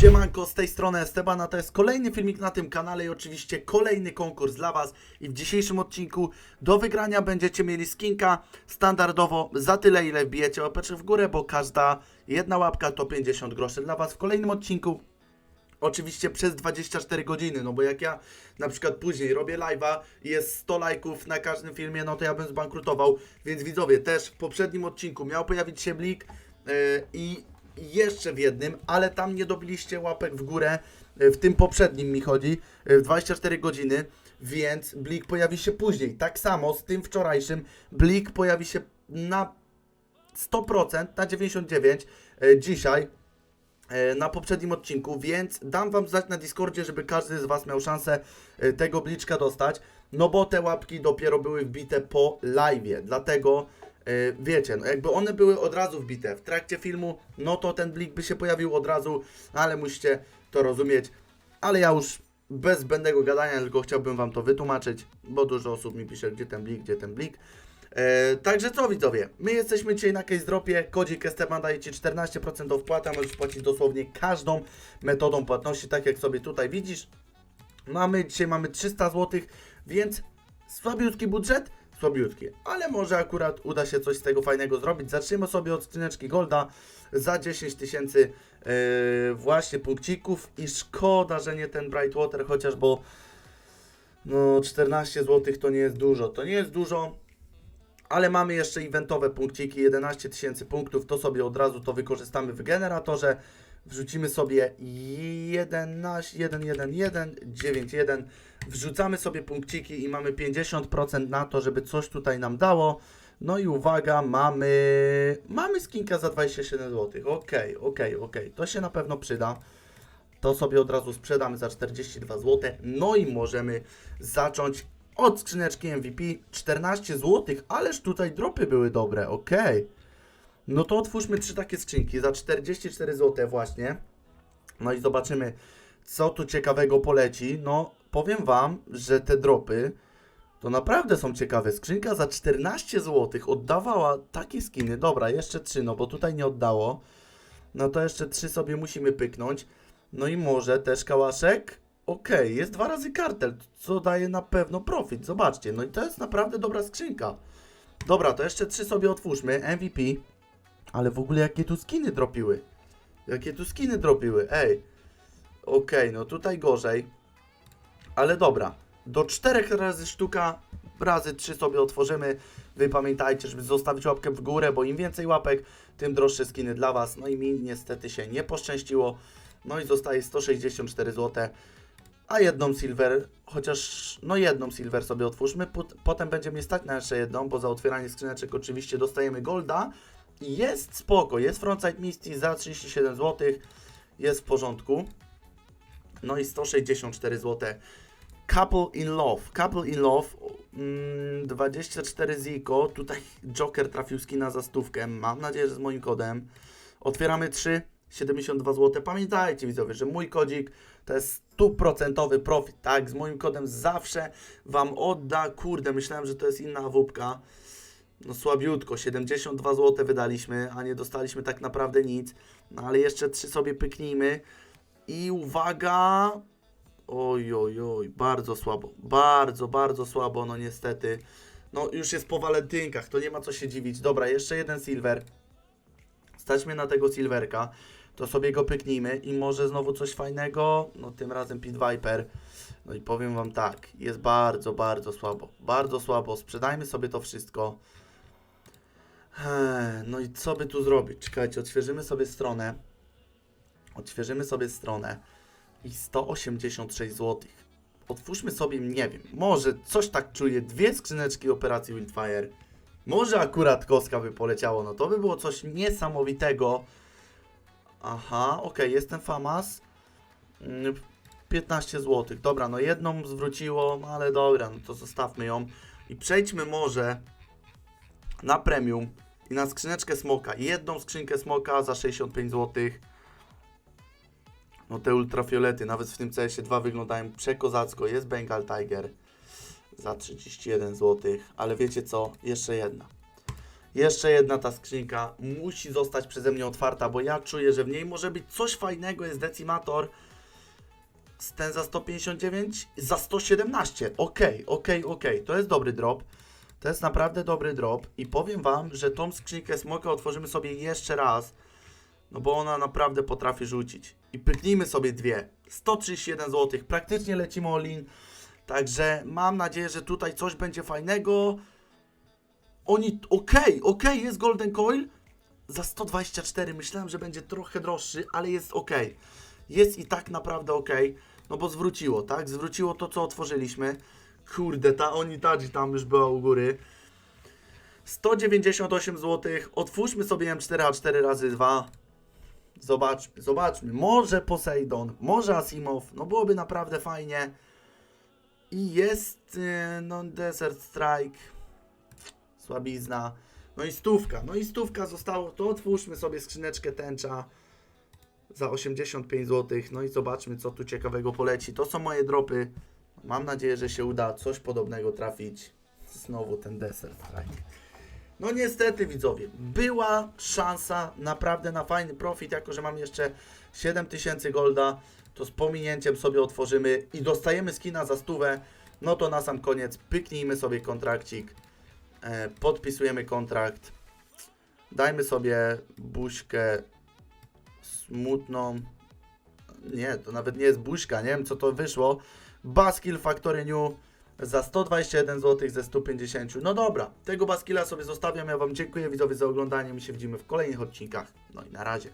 Siemanko, z tej strony Esteban, a to jest kolejny filmik na tym kanale i oczywiście kolejny konkurs dla Was. I w dzisiejszym odcinku do wygrania będziecie mieli skinka standardowo za tyle, ile wbijecie łapeczek w górę, bo każda jedna łapka to 50 groszy dla Was. W kolejnym odcinku Oczywiście przez 24 godziny, no bo jak ja na przykład później robię live'a i jest 100 lajków na każdym filmie, no to ja bym zbankrutował. Więc widzowie, też w poprzednim odcinku miał pojawić się blik yy, i jeszcze w jednym, ale tam nie dobiliście łapek w górę. Yy, w tym poprzednim mi chodzi, yy, w 24 godziny, więc blik pojawi się później. Tak samo z tym wczorajszym, blik pojawi się na 100%, na 99% yy, dzisiaj e, na poprzednim odcinku, więc dam wam znać na Discordzie, żeby każdy z was miał szansę e, tego bliczka dostać, no bo te łapki dopiero były wbite po live'ie, dlatego e, wiecie, no jakby one były od razu wbite w trakcie filmu, no to ten blik by się pojawił od razu, ale musicie to rozumieć, ale ja już bez zbędnego gadania, tylko chciałbym wam to wytłumaczyć, bo dużo osób mi pisze, gdzie ten blik, gdzie ten blik. E, także co widzowie, my jesteśmy dzisiaj na case dropie, kodzik Esteban daje Ci 14% do wpłaty, a możesz płacić dosłownie każdą metodą płatności, tak jak sobie tutaj widzisz. Mamy, dzisiaj mamy 300 zł, więc słabiutki budżet, słabiutki, ale może akurat uda się coś z tego fajnego zrobić. Zaczniemy sobie od skrzyneczki Golda za 10 tysięcy yy, właśnie punkcików i szkoda, że nie ten Brightwater, chociaż bo no 14 zł to nie jest dużo, to nie jest dużo, ale mamy jeszcze eventowe punkciki, 11 tysięcy punktów, to sobie od razu to wykorzystamy w generatorze. Wrzucimy sobie 11, 1, 1, 1, 9, 1. Wrzucamy sobie punkciki i mamy 50% na to, żeby coś tutaj nam dało. No i uwaga, mamy, mamy skinka za 27 zł. Okej, okej, okej, to się na pewno przyda. To sobie od razu sprzedamy za 42 zł. No i możemy zacząć od skrzyneczki MVP 14 zł, ależ tutaj dropy były dobre, ok. No to otwórzmy trzy takie skrzynki za 44 zł właśnie. No i zobaczymy, co tu ciekawego poleci. No, powiem Wam, że te dropy to naprawdę są ciekawe. Skrzynka za 14 zł oddawała takie skiny. Dobra, jeszcze trzy, no bo tutaj nie oddało. No to jeszcze trzy sobie musimy pyknąć. No i może też kałaszek? Okej, jest dwa razy kartel, co daje na pewno profit. Zobaczcie, no i to jest naprawdę dobra skrzynka. Dobra, to jeszcze trzy sobie otwórzmy. MVP. Ale w ogóle jakie tu skiny dropiły? Jakie tu skiny dropiły? Ej. Okej, no tutaj gorzej. Ale dobra. Do czterech razy sztuka, razy trzy sobie otworzymy. Wy pamiętajcie, żeby zostawić łapkę w górę, bo im więcej łapek, tym droższe skiny dla Was. No i mi niestety się nie poszczęściło. No i zostaje 164 zł a jedną silver, chociaż no jedną silver sobie otwórzmy, Pot- potem będzie mnie stać na jeszcze jedną, bo za otwieranie skrzyneczek oczywiście dostajemy golda jest spoko, jest frontside misty za 37 zł, jest w porządku, no i 164 zł. Couple in Love, Couple in Love, mm, 24 ziko, tutaj Joker trafił skina za stówkę, mam nadzieję, że z moim kodem. Otwieramy 3, 72 zł. Pamiętajcie widzowie, że mój kodzik to jest stuprocentowy profit, tak? Z moim kodem zawsze Wam odda, kurde, myślałem, że to jest inna awupka. No słabiutko, 72 zł wydaliśmy, a nie dostaliśmy tak naprawdę nic. No ale jeszcze trzy sobie pyknijmy. I uwaga! Oj, oj, oj, bardzo słabo, bardzo, bardzo słabo, no niestety. No już jest po walentynkach, to nie ma co się dziwić. Dobra, jeszcze jeden silver. Stać mnie na tego silverka, to sobie go pyknijmy i może znowu coś fajnego, no tym razem Pit Viper. No i powiem Wam tak, jest bardzo, bardzo słabo, bardzo słabo, sprzedajmy sobie to wszystko. No i co by tu zrobić? Czekajcie, odświeżymy sobie stronę. Odświeżymy sobie stronę i 186 zł. Otwórzmy sobie, nie wiem, może coś tak czuję, dwie skrzyneczki operacji Wildfire. Może akurat koska by poleciało, no to by było coś niesamowitego. Aha, okej, jestem famas. Mm, 15 zł. Dobra, no jedną zwróciło, no ale dobra, no to zostawmy ją. I przejdźmy może na premium i na skrzyneczkę smoka. Jedną skrzynkę smoka za 65 zł. No te ultrafiolety, nawet w tym CS2 wyglądają przekozacko. Jest Bengal Tiger za 31 zł. Ale wiecie co? Jeszcze jedna. Jeszcze jedna ta skrzynka musi zostać przeze mnie otwarta, bo ja czuję, że w niej może być coś fajnego. Jest decimator. Ten za 159, za 117. Okej, okej, okej. To jest dobry drop. To jest naprawdę dobry drop. I powiem Wam, że tą skrzynkę smoka otworzymy sobie jeszcze raz. No bo ona naprawdę potrafi rzucić. I pyknijmy sobie dwie. 131 zł. Praktycznie lecimy all-in. Także mam nadzieję, że tutaj coś będzie fajnego. Oni, okej, okej, jest Golden Coil. Za 124 myślałem, że będzie trochę droższy, ale jest ok. Jest i tak naprawdę ok. No bo zwróciło, tak? Zwróciło to, co otworzyliśmy. Kurde, ta Onitaji tam już była u góry. 198 zł. Otwórzmy sobie M4A4 razy 2. Zobaczmy, zobaczmy. Może Poseidon, może Asimow. No byłoby naprawdę fajnie. I jest e, no, Desert Strike. Słabizna. No i stówka. No i stówka zostało. To otwórzmy sobie skrzyneczkę tęcza za 85 zł. No i zobaczmy, co tu ciekawego poleci. To są moje dropy. Mam nadzieję, że się uda coś podobnego trafić. Znowu ten Desert Strike. No niestety widzowie, była szansa naprawdę na fajny profit, jako że mam jeszcze 7000 golda, to z pominięciem sobie otworzymy i dostajemy skina za stówę, no to na sam koniec pyknijmy sobie kontrakcik, e, podpisujemy kontrakt, dajmy sobie buźkę smutną, nie, to nawet nie jest buźka, nie wiem co to wyszło, Baskill Factory New, za 121 zł ze 150. No dobra, tego baskila sobie zostawiam. Ja Wam dziękuję widzowie za oglądanie. My się widzimy w kolejnych odcinkach. No i na razie.